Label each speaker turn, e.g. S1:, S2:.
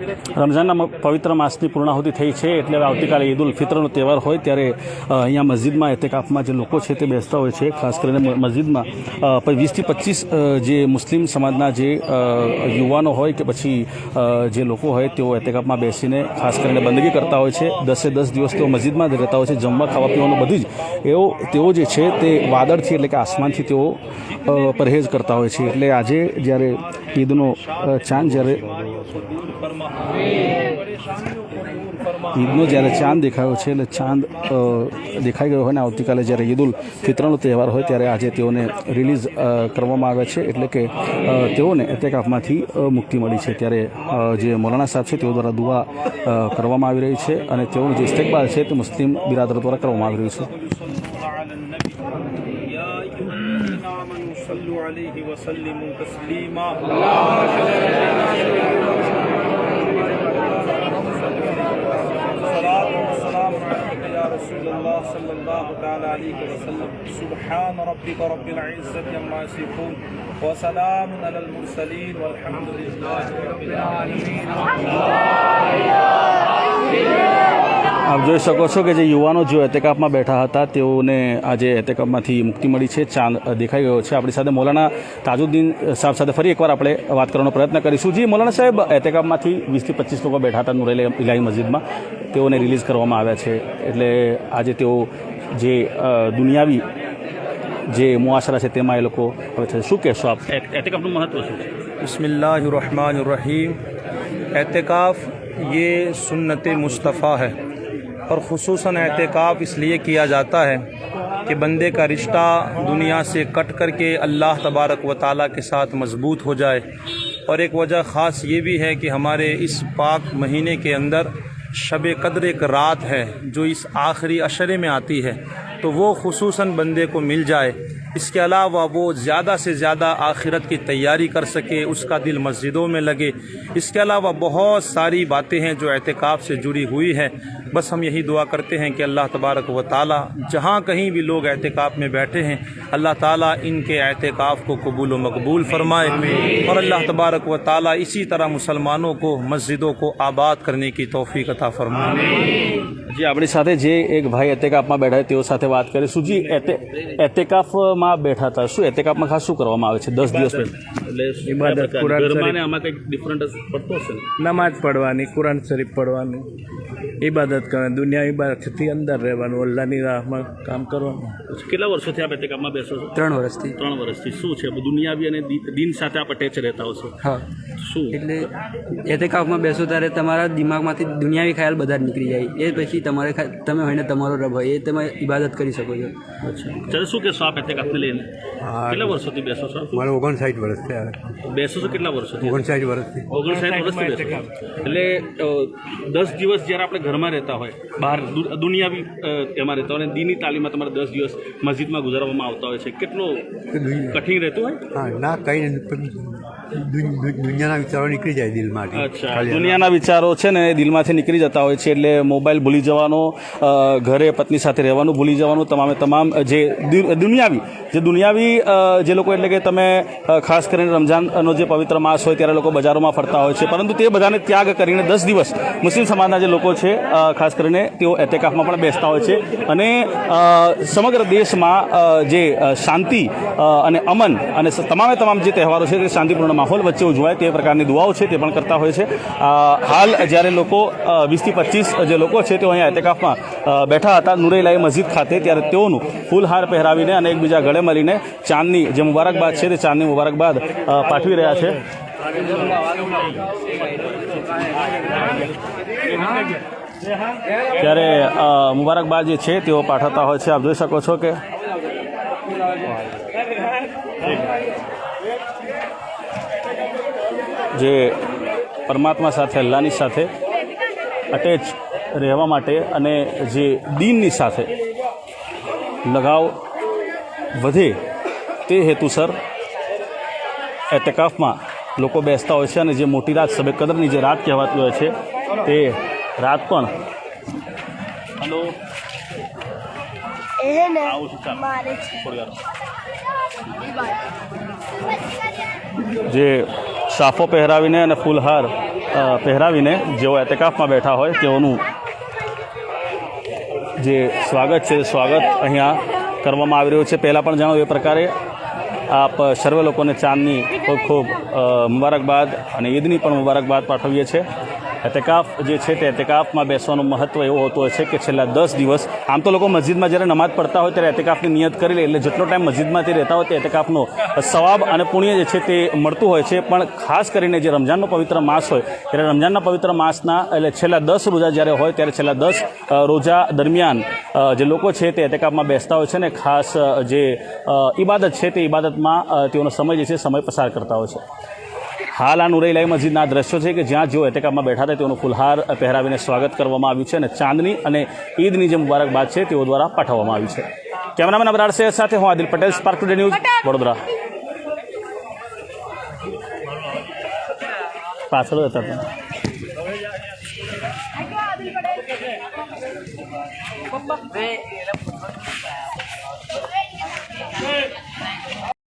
S1: રમઝાનના પવિત્ર માસની પૂર્ણાહુતિ થઈ છે એટલે આવતીકાલે ઈદ ઉલ ફિત્રનો તહેવાર હોય ત્યારે અહીંયા મસ્જિદમાં, એતેકાફમાં જે લોકો છે તે બેસતા હોય છે, ખાસ કરીને મસ્જિદમાં. વીસથી પચીસ જે મુસ્લિમ સમાજના જે યુવાનો હોય કે પછી જે લોકો હોય તેઓ એતેકાફમાં બેસીને ખાસ કરીને બંદગી કરતા હોય છે. દસે દસ દિવસ તેઓ મસ્જિદમાં રહેતા હોય છે, જમવા, ખાવા, પીવાનું બધું જ. એવો તેઓ જે છે તે વાદળથી એટલે કે આસમાનથી તેઓ પરહેજ કરતા હોય છે. એટલે આજે જ્યારે ઈદનો ચાંદ જ્યારે ઈદનો જ્યારે ચાંદ દેખાયો છે એટલે ચાંદ અ, દેખાઈ ગયો હોય ને આવતીકાલે જ્યારે ઈદ ઉલ ફિત્રનો તહેવાર હોય ત્યારે આજે તેઓને રિલીઝ અ, કરવામાં આવે છે એટલે કે અ, તેઓને એતેકાફમાંથી અ, મુક્તિ મળી છે ત્યારે અ, જે મૌલાના સાહેબ છે તેઓ દ્વારા દુઆ અ, કરવામાં આવી રહી છે અને તેઓનું જે ઇસ્તેકબાલ છે તે મુસ્લિમ બિરાદર દ્વારા કરવામાં આવી રહ્યું છે
S2: على النبي يا أيها الذين آمنوا صلوا عليه وسلموا تسليما الله صلى الله تعالى عليه وسلم سبحان ربك رب العزة عما يصفون وسلام على المرسلين والحمد لله رب العالمين
S1: આપ જોઈ શકો છો કે જે યુવાનો જો એતેકાફમાં બેઠા હતા તેઓને આજે એતેકાફમાંથી મુક્તિ મળી છે ચાંદ અ, દેખાઈ ગયો છે આપણી સાથે મૌલાના તાજુદ્દીન સાહેબ સાથે ફરી એકવાર આપણે વાત કરવાનો પ્રયત્ન કરીશું જી મૌલાના સાહેબ એતેકાફમાંથી વીસથી પચીસ લોકો બેઠા હતા નુરેલ ઇલાહી મસ્જિદમાં તેઓને રિલીઝ કરવામાં આવ્યા છે એટલે આજે તેઓ જે દુનિયાવી જે મુઆસરા છે તેમાં એ લોકો હવે છે શું કહેશો આપ એહતિકાફનું મહત્ત્વ શું છે
S2: બિસ્મિલ્લાહ રહમાન રહીમ اعتکاف یہ سنت مصطفیٰ ہے। اور خصوصاً اعتکاف اس لیے کیا جاتا ہے کہ بندے کا رشتہ دنیا سے کٹ کر کے اللہ تبارک و تعالیٰ کے ساتھ مضبوط ہو جائے۔ اور ایک وجہ خاص یہ بھی ہے کہ ہمارے اس پاک مہینے کے اندر शब कद्र एक रात है जो इस आखिरी अशरे में आती है تو وہ خصوصاً بندے کو مل جائے۔ اس کے علاوہ وہ زیادہ سے زیادہ آخرت کی تیاری کر سکے، اس کا دل مسجدوں میں لگے۔ اس کے علاوہ بہت ساری باتیں ہیں جو اعتکاب سے جڑی ہوئی ہیں۔ بس ہم یہی دعا کرتے ہیں کہ اللہ تبارک و تعالیٰ جہاں کہیں بھی لوگ اعتکاب میں بیٹھے ہیں، اللہ تعالیٰ ان کے اعتکاب کو قبول و مقبول فرمائے۔ اور اللہ تبارک و تعالیٰ اسی طرح مسلمانوں کو، مسجدوں کو آباد کرنے کی توفیق عطا فرمائے۔
S1: જી, આપણી સાથે જે એક ભાઈ એતેકાફમાં બેઠા તેઓ સાથે વાત કરીશું. જી, એતે એતેકાફમાં બેઠા હતા. શું એતેકાફમાં ખાસ શું કરવામાં આવે છે? દસ દિવસ પહેલા. એટલે
S3: ઇબાદત, કુરાન
S1: ઘરમાં આમાં કંઈક ડિફરન્ટ પડતો હશે
S3: નમાજ પડવાની કુરાન શરીફ પડવાનું ઇબાદત કરવાની દુનિયા ઇબાદતથી અંદર રહેવાનું અલ્લાહની રાહમાં કામ કરવાનું.
S1: કેટલા વર્ષોથી આપ એતેકાફમાં બેસો છો?
S4: ત્રણ વર્ષથી.
S1: ત્રણ વર્ષથી. શું છે? દુનિયાવી અને દિન સાથે આપ અટેચ રહેતા હશો
S4: હા.
S1: શું?
S4: એટલે એતેકાફમાં બેસો ત્યારે તમારા દિમાગમાંથી દુનિયાવી ખ્યાલ બધા જ નીકળી જાય. એ પછી તમારે તમે હોય ને તમારો રબ હોય એ તમે ઇબાદત કરી શકો છો.
S1: અચ્છા. ચાલો શું કહેશો આપ એતેકાફને લઈને? કેટલા વર્ષોથી બેસો છો?
S5: મારે ઓગણસાઠ વર્ષ થયા.
S1: બેસો છો કેટલા વર્ષોથી?
S5: ઓગણસાઠ વર્ષથી.
S1: ઓગણસાઠ વર્ષથી બેસો એટલે દસ દિવસ જ્યારે આપણે ઘરમાં રહેતા હોય બહાર દુનિયા દુનિયાવી એમાં રહેતા હોય અને દીની તાલીમમાં તમારે દસ દિવસ મસ્જિદમાં ગુજારવામાં આવતા હોય છે કેટલો કઠિન રહેતું હોય?
S5: હા ના કઈ દુનિયાના વિચારો નીકળી જાય દિલમાંથી.
S1: અચ્છા દુનિયાના વિચારો છે ને એ દિલમાંથી નીકળી જતા હોય છે એટલે મોબાઈલ ભૂલી જવાનો ઘરે પત્ની સાથે રહેવાનું ભૂલી જવાનું તમામે તમામ જે દુ- દુનિયાવી જે દુનિયાવી જે લોકો એટલે કે તમે ખાસ કરીને રમઝાનનો જે પવિત્ર માસ હોય ત્યારે લોકો બજારોમાં ફરતા હોય છે. પરંતુ તે બધાને ત્યાગ કરીને દસ દિવસ મુસ્લિમ સમાજના જે લોકો છે ખાસ કરીને તેઓ એતેકાફમાં પણ બેસતા હોય છે. અને સમગ્ર દેશમાં જે શાંતિ અને અમન અને તમામે તમામ જે તહેવારો છે તે શાંતિપૂર્ણ માહોલ વચ્ચે ઉજવાય તે પ્રકારની દુઆઓ છે તે પણ કરતા હોય છે. હાલ જ્યારે લોકો વીસથી પચીસ જે લોકો છે તેઓ અહીંયા એતેકાફમાં બેઠા હતા નુરેલાઈ મસ્જિદ ખાતે ત્યારે તેઓનું ફૂલહાર પહેરાવીને અને એકબીજા ગળે મળીને ચાંદની જે મુબારકબાદ છે તે ચાંદની મુબારકબાદ પાઠવી રહ્યા છે. ત્યારે મુબારકબાદ જે છે તેઓ પાઠવતા હોય છે. આપ જોઈ શકો છો કે જે પરમાત્મા સાથે, અલ્લાહની સાથે અટેચ રહેવા માટે અને જે દિનની સાથે લગાવ વધે તે હેતુસર એટેકાફમાં લોકો બેસતા હોય છે અને જે મોટી રાત સબે કદરની જે રાત કહેવાતી હોય છે તે રાત પણ હલો. જે સાફો પહેરાવીને અને ફૂલહાર પહેરાવીને જેઓ એટેકાફમાં બેઠા હોય તેઓનું જે સ્વાગત છે, સ્વાગત અહીંયા કરવામાં આવી રહ્યું છે. પહેલાં પણ જાણો એ પ્રકારે આપ સર્વે લોકોને ચાંદની ખૂબ ખૂબ મુબારકબાદ અને ઈદની પણ મુબારકબાદ પાઠવીએ છીએ. એતેકાફ જે છે તે એતેકાફમાં બેસવાનું મહત્ત્વ એવું હોતું હોય છે કે છેલ્લા દસ દિવસ આમ તો લોકો મસ્જિદમાં જ્યારે નમાઝ પડતા હોય ત્યારે એતેકાફની નિયત કરી લે એટલે જેટલો ટાઈમ મસ્જિદમાંથી રહેતા હોય તે એતેકાફનો સવાબ અને પુણ્ય જે છે તે મળતું હોય છે. પણ ખાસ કરીને જે રમઝાનનો પવિત્ર માસ હોય, ત્યારે રમઝાનના પવિત્ર માસના એટલે છેલ્લા દસ રોજા જ્યારે હોય ત્યારે છેલ્લા દસ રોજા દરમિયાન જે લોકો છે તે એતેકાફમાં બેસતા હોય છે ને ખાસ જે ઇબાદત છે તે ઇબાદતમાં તેઓનો સમય જે છે સમય પસાર કરતા હોય છે. હાલ આ નુરઈલાઈ મસ્જિદના દ્રશ્યો છે કે જ્યાં જેઓ એટેકામાં બેઠા હતા તેઓનું ફુલહાર પહેરાવીને સ્વાગત કરવામાં આવ્યું છે અને ચાંદની અને ઈદની જે મુબારકબાદ છે તેઓ દ્વારા પાઠવવામાં આવી છે. કેમેરામેન અબરાર સૈયદ સાથે હું Adil Patel spark today news Vadodara. પાછળ હતા તમે.